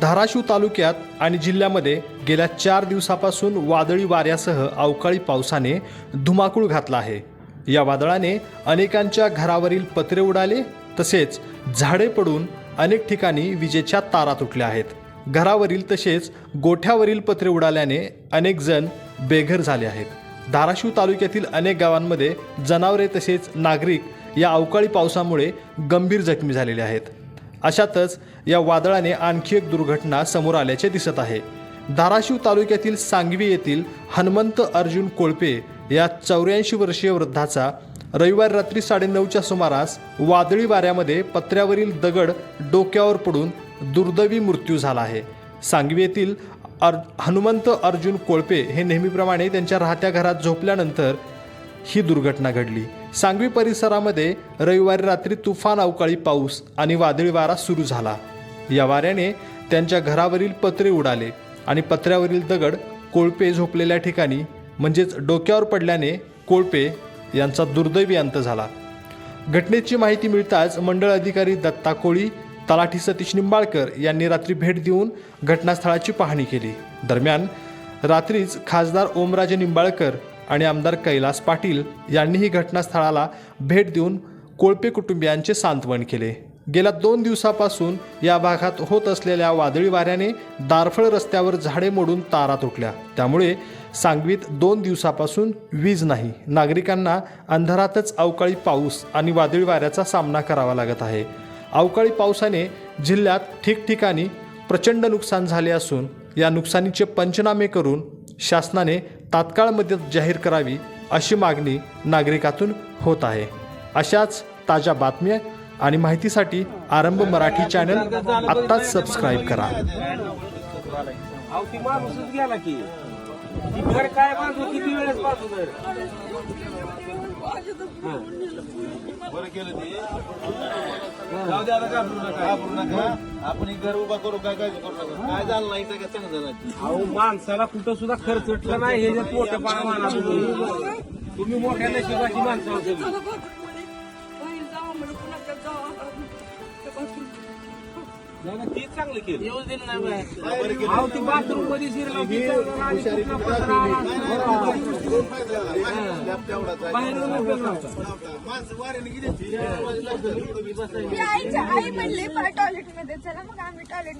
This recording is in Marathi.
धाराशिव तालुक्यात आणि जिल्ह्यामध्ये गेल्या चार दिवसापासून वादळी वाऱ्यासह अवकाळी पावसाने धुमाकूळ घातला आहे. या वादळाने अनेकांच्या घरावरील पत्रे उडाले तसेच झाडे पडून अनेक ठिकाणी विजेच्या तारा तुटल्या आहेत. घरावरील तसेच गोठ्यावरील पत्रे उडाल्याने अनेक जण बेघर झाले आहेत. धाराशिव तालुक्यातील अनेक गावांमध्ये जनावरे तसेच नागरिक या अवकाळी पावसामुळे गंभीर जखमी झालेले आहेत. अशातच या वादळाने आणखी एक दुर्घटना समोर आल्याचे दिसत आहे. धाराशिव तालुक्यातील सांगवी येथील हनुमंत अर्जुन कोळपे या चौऱ्याऐंशी वर्षीय वृद्धाचा रविवारी रात्री साडेनऊच्या सुमारास वादळी वाऱ्यामध्ये पत्र्यावरील दगड डोक्यावर पडून दुर्दैवी मृत्यू झाला आहे. सांगवी येथील अर हनुमंत अर्जुन कोळपे हे नेहमीप्रमाणे त्यांच्या राहत्या घरात झोपल्यानंतर ही दुर्घटना घडली. सांगवी परिसरामध्ये रविवारी रात्री तुफान अवकाळी पाऊस आणि वादळी वारा सुरू झाला. या वाऱ्याने त्यांच्या घरावरील पत्रे उडाले आणि पत्र्यावरील दगड कोळपे झोपलेल्या ठिकाणी म्हणजेच डोक्यावर पडल्याने कोळपे यांचा दुर्दैवी अंत झाला. घटनेची माहिती मिळताच मंडळ अधिकारी दत्ता कोळी तलाठी सतीश निंबाळकर यांनी रात्री भेट देऊन घटनास्थळाची पाहणी केली. दरम्यान रात्रीच खासदार ओमराजे निंबाळकर आणि आमदार कैलास पाटील यांनीही घटनास्थळाला भेट देऊन कोळपे कुटुंबियांचे सांत्वन केले. गेल्या दोन दिवसापासून या भागात होत असलेल्या वादळी वाऱ्याने दारफळ रस्त्यावर झाडे मोडून तारा तुटल्या. त्यामुळे सांगवीत दोन दिवसापासून वीज नाही. नागरिकांना अंधारातच अवकाळी पाऊस आणि वादळी वाऱ्याचा सामना करावा लागत आहे. अवकाळी पावसाने जिल्ह्यात ठिकठिकाणी प्रचंड नुकसान झाले असून या नुकसानीचे पंचनामे करून शासनाने तात्काळ मदत जाहीर करावी अशी मागणी नागरिकातून होत आहे. अशाच ताज्या बातम्या आणि माहितीसाठी आरंभ मराठी चॅनल आत्ताच सबस्क्राईब करा. काय बांधू किती वेळेस बरं केलं ते. आपण एक घर उभा करू काय काय करू नका काय झालं नाही चांगलं झालं अहो माणसाला कुठं सुद्धा खर्च उठला नाही हे जे मोठं तुम्ही मोठ्या नशिबाची माणसं तुम्ही. नाही, नाही, तीच चांगलं केलं अहो ती बाथरूममध्ये शिरला चांगलं आणि कुठला आला. आई म्हणले मला टॉयलेटमध्ये चला मग आम्ही टॉयलेट